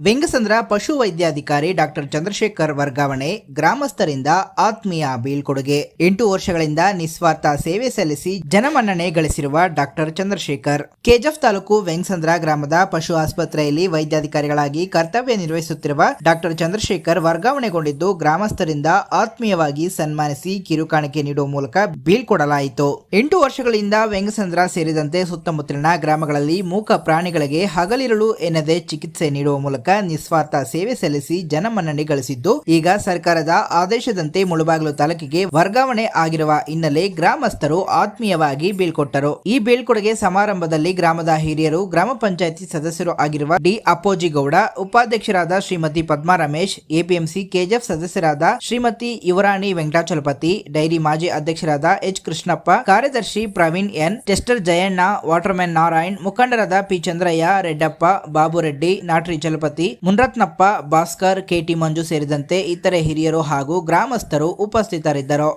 ವೆಂಗಸಂದ್ರ ಪಶು ವೈದ್ಯಾಧಿಕಾರಿ ಡಾಕ್ಟರ್ ಚಂದ್ರಶೇಖರ್ ವರ್ಗಾವಣೆ, ಗ್ರಾಮಸ್ಥರಿಂದ ಆತ್ಮೀಯ ಬೀಳ್ಕೊಡುಗೆ ಎಂಟು ವರ್ಷಗಳಿಂದ ನಿಸ್ವಾರ್ಥ ಸೇವೆ ಸಲ್ಲಿಸಿ ಜನಮನ್ನಣೆ ಗಳಿಸಿರುವ ಡಾಕ್ಟರ್ ಚಂದ್ರಶೇಖರ್. ಕೆಜಫ್ ತಾಲೂಕು ವೆಂಗಸಂದ್ರ ಗ್ರಾಮದ ಪಶು ಆಸ್ಪತ್ರೆಯಲ್ಲಿ ವೈದ್ಯಾಧಿಕಾರಿಗಳಾಗಿ ಕರ್ತವ್ಯ ನಿರ್ವಹಿಸುತ್ತಿರುವ ಡಾಕ್ಟರ್ ಚಂದ್ರಶೇಖರ್ ವರ್ಗಾವಣೆಗೊಂಡಿದ್ದು, ಗ್ರಾಮಸ್ಥರಿಂದ ಆತ್ಮೀಯವಾಗಿ ಸನ್ಮಾನಿಸಿ ಕಿರುಕಾಣಿಕೆ ನೀಡುವ ಮೂಲಕ ಬೀಳ್ಕೊಡಲಾಯಿತು ಎಂಟು ವರ್ಷಗಳಿಂದ ವೆಂಗಸಂದ್ರ ಸೇರಿದಂತೆ ಸುತ್ತಮುತ್ತಲಿನ ಗ್ರಾಮಗಳಲ್ಲಿ ಮೂಕ ಪ್ರಾಣಿಗಳಿಗೆ ಹಗಲಿರುಳು ಎನ್ನದೇ ಚಿಕಿತ್ಸೆ ನೀಡುವ ಮೂಲಕ ನಿಸ್ವಾರ್ಥ ಸೇವೆ ಸಲ್ಲಿಸಿ ಜನಮನ್ನಣೆ ಗಳಿಸಿದ್ದು, ಈಗ ಸರ್ಕಾರದ ಆದೇಶದಂತೆ ಮುಳುಬಾಗಿಲು ತಾಲೂಕಿಗೆ ವರ್ಗಾವಣೆ ಆಗಿರುವ ಹಿನ್ನೆಲೆ ಗ್ರಾಮಸ್ಥರು ಆತ್ಮೀಯವಾಗಿ ಬೀಳ್ಕೊಟ್ಟರು. ಈ ಬೀಳ್ಕೊಡುಗೆ ಸಮಾರಂಭದಲ್ಲಿ ಗ್ರಾಮದ ಹಿರಿಯರು, ಗ್ರಾಮ ಪಂಚಾಯತಿ ಸದಸ್ಯರು ಆಗಿರುವ ಡಿ ಅಪ್ಪೋಜಿಗೌಡ, ಉಪಾಧ್ಯಕ್ಷರಾದ ಶ್ರೀಮತಿ ಪದ್ಮಾ ರಮೇಶ್, ಎಪಿಎಂಸಿ ಕೆಜಿಎಫ್ ಸದಸ್ಯರಾದ ಶ್ರೀಮತಿ ಯುವರಾಣಿ ವೆಂಕಟಾಚಲಪತಿ, ಡೈರಿ ಮಾಜಿ ಅಧ್ಯಕ್ಷರಾದ ಎಚ್ ಕೃಷ್ಣಪ್ಪ, ಕಾರ್ಯದರ್ಶಿ Praveen N, tester Jayanna, waterman Narayan, ಮುಖಂಡರಾದ ಪಿ ಚಂದ್ರಯ್ಯ, ರೆಡ್ಡಪ್ಪ, ಬಾಬುರೆಡ್ಡಿ, ನಾಟ್ರಿ ಚಲಪತಿ ಮುನ್ರತ್ನಪ್ಪ, ಭಾಸ್ಕರ್, ಕೆಟಿ ಮಂಜು ಸೇರಿದಂತೆ ಇತರೆ ಹಿರಿಯರು ಹಾಗೂ ಗ್ರಾಮಸ್ಥರು ಉಪಸ್ಥಿತರಿದ್ದರು.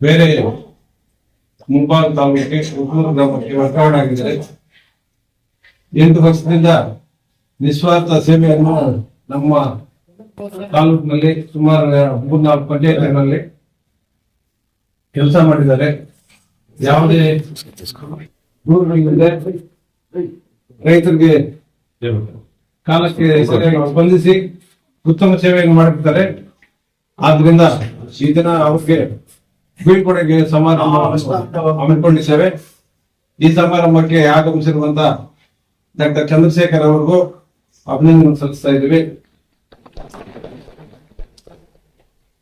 ಬೇರೆ ಮುಂಬಾಗ ತಾಲೂಕಿಗೆ ಹುಟ್ಟೂರು ಗ್ರಾಮಕ್ಕೆ ವರ್ಗಾವಣೆ ಆಗಿದ್ದಾರೆ ಎಂಟು ವರ್ಷದಿಂದ ನಿಸ್ವಾರ್ಥ ಸೇವೆಯನ್ನು ನಮ್ಮ ತಾಲೂಕಿನಲ್ಲಿ ಸುಮಾರು ಮೂರ್ನಾಲ್ಕು ಪಂಚಾಯತ್ಗಳಲ್ಲಿ ಕೆಲಸ ಮಾಡಿದ್ದಾರೆ. ಯಾವುದೇ ದೂರಗಳಿಲ್ಲದೆ ರೈತರಿಗೆ ಕಾಲಕ್ಕೆ ಸ್ಪಂದಿಸಿ ಉತ್ತಮ ಸೇವೆಯನ್ನು ಮಾಡುತ್ತಾರೆ ಆದ್ರಿಂದ ಈ ದಿನ ಅವ್ರಿಗೆ ಬೀಳ್ಕೊಡೆಗೆ ಸಮಾರಂಭ ಹಮ್ಮಿಕೊಂಡಿದ್ದೇವೆ. ಈ ಸಮಾರಂಭಕ್ಕೆ ಆಗಮಿಸಿರುವಂತ ಡಾಕ್ಟರ್ ಚಂದ್ರಶೇಖರ್ ಅವರಿಗೂ ಅಭಿನಂದನೆ ಸಲ್ಲಿಸ್ತಾ ಇದ್ದೀವಿ.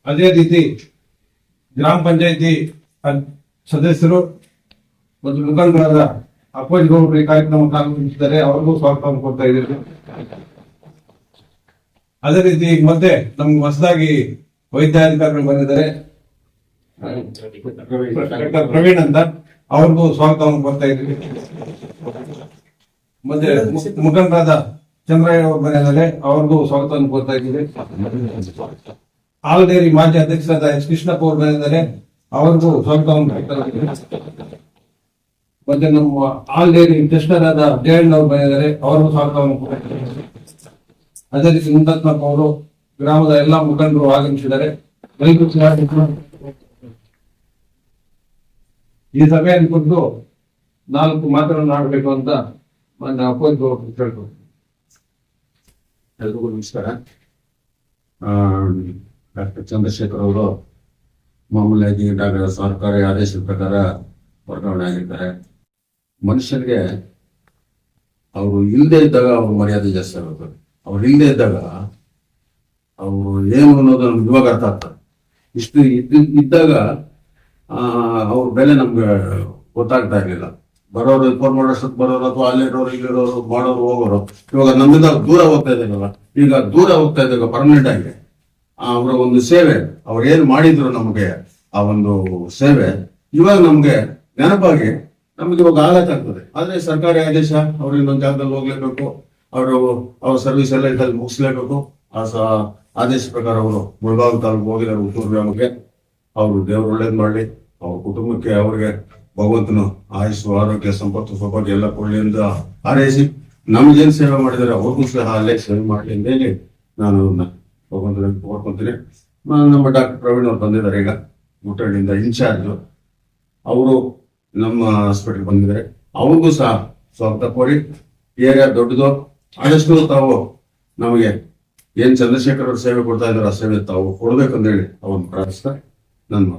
ಅದೇ ರೀತಿ ಗ್ರಾಮ ಪಂಚಾಯಿತಿ ಸದಸ್ಯರು ಮತ್ತು ಮುಖಂಡರಾದ ಅಪ್ಪೋಜ್ ಗೌಡ್ರು ಈ ಕಾರ್ಯಕ್ರಮ ಆಗಮಿಸಿದ್ದಾರೆ ಅವ್ರಿಗೂ ಸ್ವಾಗತವನ್ನು ಕೊಡ್ತಾ ಇದ್ದೀವಿ. ಅದೇ ರೀತಿ ಈಗ ಮತ್ತೆ ನಮ್ಗೆ ಹೊಸದಾಗಿ ವೈದ್ಯಾಧಿಕಾರಿಗಳು ಬಂದಿದ್ದಾರೆ. ಡಾಕ್ಟರ್ ಪ್ರವೀಣ್ ಅಂತ ಅವ್ರಿಗೂ ಸ್ವಾಗತವನ್ನು ಕೊಡ್ತಾ ಇದ್ದೀವಿ. ಮತ್ತೆ ಮುಖಂಡರಾದ ಚಂದ್ರಯ್ಯ ಅವರು ಬಂದಿದ್ದಾರೆ ಅವ್ರಿಗೂ ಸ್ವಾಗತವನ್ನು ಕೊಡ್ತಾ ಇದ್ದೀವಿ. ಆಲದೇರಿ ಮಾಜಿ ಅಧ್ಯಕ್ಷರಾದ ಎಸ್ ಕೃಷ್ಣಪ್ಪ ಅವರು ಬಂದಿದ್ದಾರೆ ಅವ್ರಿಗೂ ಸ್ವಾಗತವನ್ನು ಕೊಡ್ತಾ ಇದ್ದೀವಿ. ಮತ್ತೆ ನಮ್ಮ ಟೆಸ್ಟರ್ ಆದ ಜಯಣ್ಣ ಅವರು ಬಂದಿದ್ದಾರೆ, ಅವ್ರಿಗೂ ಸ್ವಾಗತವನ್ನು ಅದೇ ರೀತಿ ಮುಂದಾತ್ಮಕ ಅವರು ಗ್ರಾಮದ ಎಲ್ಲಾ ಮುಖಂಡರು ಆಗಮಿಸಿದ್ದಾರೆ. ಈ ಸಭೆಯನ್ನು ಕುರಿತು ನಾಲ್ಕು ಮಾತುಗಳನ್ನು ಆಡಬೇಕು ಅಂತ ಅಪ್ಪೋಜ್ ಗೌಡ್ರು ಕೇಳ್ಕೊಂಡು ಎಲ್ರಿಗೂ ನಮಸ್ಕಾರ. ಡಾಕ್ಟರ್ ಚಂದ್ರಶೇಖರ್ ಅವರು ಡಾಕ್ಟರ್ ಸರ್ಕಾರಿ ಆದೇಶದ ಪ್ರಕಾರ ವರ್ಗಾವಣೆ ಆಗಿರ್ತಾರೆ. ಮನುಷ್ಯನಿಗೆ ಅವರು ಇಲ್ಲದೆ ಇದ್ದಾಗ ಅವ್ರ ಮರ್ಯಾದೆ ಜಾಸ್ತಿ ಆಗುತ್ತೆ. ಅವ್ರು ಇಲ್ಲದೆ ಇದ್ದಾಗ ಅವರು ಏನು ಅನ್ನೋದು ನಮ್ಗೆ ಇವಾಗ ಅರ್ಥ ಆಗ್ತದೆ. ಇಷ್ಟು ಇದ್ದ ಇದ್ದಾಗ ಅವ್ರ ಬೆಲೆ ನಮ್ಗೆ ಗೊತ್ತಾಗ್ತಾ ಇರಲಿಲ್ಲ. ಬರೋರು ಫೋನ್ ಮಾಡೋಷ್ಟೊತ್ತು ಬರೋರು ಅಥವಾ ಅಲ್ಲಿರೋರು ಇಲ್ಲಿರೋರು ಮಾಡೋರು ಹೋಗೋರು, ಇವಾಗ ನಮ್ಮಿಂದ ದೂರ ಹೋಗ್ತಾ ಇದ್ದಾರಲ್ಲ, ಈಗ ದೂರ ಹೋಗ್ತಾ ಇದ್ದಾಗ ಪರ್ಮನೆಂಟ್ ಆಗಿ ಅವರ ಒಂದು ಸೇವೆ, ಅವ್ರು ಏನ್ ಮಾಡಿದ್ರು ನಮಗೆ ಆ ಒಂದು ಸೇವೆ, ಇವಾಗ ನಮ್ಗೆ ನೆನಪಾಗಿ ನಮ್ಗೆ ಇವಾಗ ಆಘಾತ ಆಗ್ತದೆ. ಆದ್ರೆ ಸರ್ಕಾರಿ ಆದೇಶ, ಅವ್ರು ಇನ್ನೊಂದು ಜಾಗದಲ್ಲಿ ಹೋಗ್ಲೇಬೇಕು, ಅವರು ಅವ್ರ ಸರ್ವಿಸ್ ಎಲ್ಲ ಇದ್ದಲ್ಲಿ ಮುಗಿಸ್ಲೇಬೇಕು. ಆ ಆದೇಶ ಪ್ರಕಾರ ಅವರು ಮುಳಬಾಗ ತಾಲೂಕು ಹೋಗಿದ್ದಾರೆ ಹುಟ್ಟೂರು ಗ್ರಾಮಕ್ಕೆ ಅವರು ದೇವ್ರು ಒಳ್ಳೇದ್ ಮಾಡ್ಲಿ. ಅವ್ರ ಕುಟುಂಬಕ್ಕೆ ಅವ್ರಿಗೆ ಭಗವಂತನು ಆಯುಸ್ಸು, ಆರೋಗ್ಯ, ಸಂಪತ್ತು, ಸೌಭಾಗ್ಯ ಎಲ್ಲ ಕೊಡ್ಲಿ ಅಂತ ಹಾರೈಸಿ, ನಮ್ಗೇನ್ ಸೇವೆ ಮಾಡಿದರೆ ಅವ್ರಿಗೂ ಸಹ ಅಲ್ಲೇ ಸೇವೆ ಮಾಡ್ಲಿ ಅಂತ ಹೇಳಿ ನಾನು ಅವ್ರನ್ನ ಭಗವಂತನ ಕೋರ್ಕೊಂತೀನಿ. ನಮ್ಮ ಡಾಕ್ಟರ್ ಪ್ರವೀಣ್ ಅವ್ರು ಬಂದಿದ್ದಾರೆ ಈಗ, ಮುಟ್ಟಳ್ಳಿಯಿಂದ ಇನ್ಚಾರ್ಜ್. ಅವರು ನಮ್ಮ ಹಾಸ್ಪಿಟಲ್ ಬಂದಿದ್ದಾರೆ. ಅವ್ರಿಗೂ ಸಹ ಸ್ವಾಗತ ಕೋರಿ ಏರಿಯಾ ದೊಡ್ಡದು. ಆದಷ್ಟು ತಾವು ನಮಗೆ ಏನ್ ಚಂದ್ರಶೇಖರ್ ಅವರು ಸೇವೆ ಕೊಡ್ತಾ ಇದ್ದಾರೆ ಆ ಸೇವೆ ತಾವು ಕೊಡ್ಬೇಕಂತ ಹೇಳಿ ಅವ್ರನ್ನ ಪ್ರಾರ್ಥಿಸ್ತಾ ನಾನು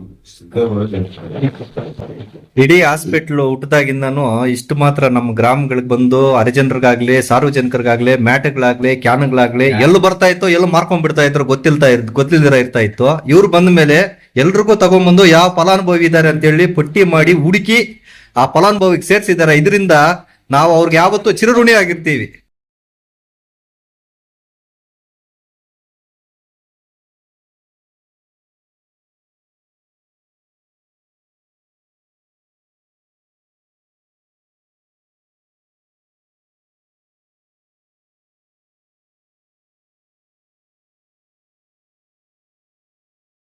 ಇಡೀ ಹಾಸ್ಪಿಟ್ಲ್ ಹುಟ್ಟದಾಗಿಂದನು ಇಷ್ಟು ಮಾತ್ರ ನಮ್ಮ ಗ್ರಾಮಗಳಿಗೆ ಬಂದು ಹರಿಜನರಿಗಾಗ್ಲಿ ಸಾರ್ವಜನಿಕರಿಗಾಗ್ಲಿ ಮ್ಯಾಟ್ಗಳಾಗ್ಲಿ ಕ್ಯಾನ್ಗಳಾಗ್ಲಿ ಎಲ್ಲಿ ಬರ್ತಾ ಇತ್ತು ಎಲ್ಲಿ ಮಾರ್ಕೊಂಡ್ಬಿಡ್ತಾ ಇದ್ರು ಗೊತ್ತಿಲ್ತಾ ಇರ್ ಗೊತ್ತಿಲ್ದಿರ ಇರ್ತಾ ಇತ್ತು. ಇವ್ರು ಬಂದ ಮೇಲೆ ಎಲ್ರಿಗೂ ತಗೊಂಡ್ಬಂದು ಯಾವ ಫಲಾನುಭವಿ ಇದ್ದಾರೆ ಅಂತ ಹೇಳಿ ಪಟ್ಟಿ ಮಾಡಿ ಹುಡುಕಿ ಆ ಫಲಾನುಭವಿಗೆ ಸೇರ್ಸಿದ್ದಾರೆ. ಇದರಿಂದ ನಾವು ಅವ್ರಿಗೆ ಯಾವತ್ತೂ ಚಿರಋಣಿ ಆಗಿರ್ತೀವಿ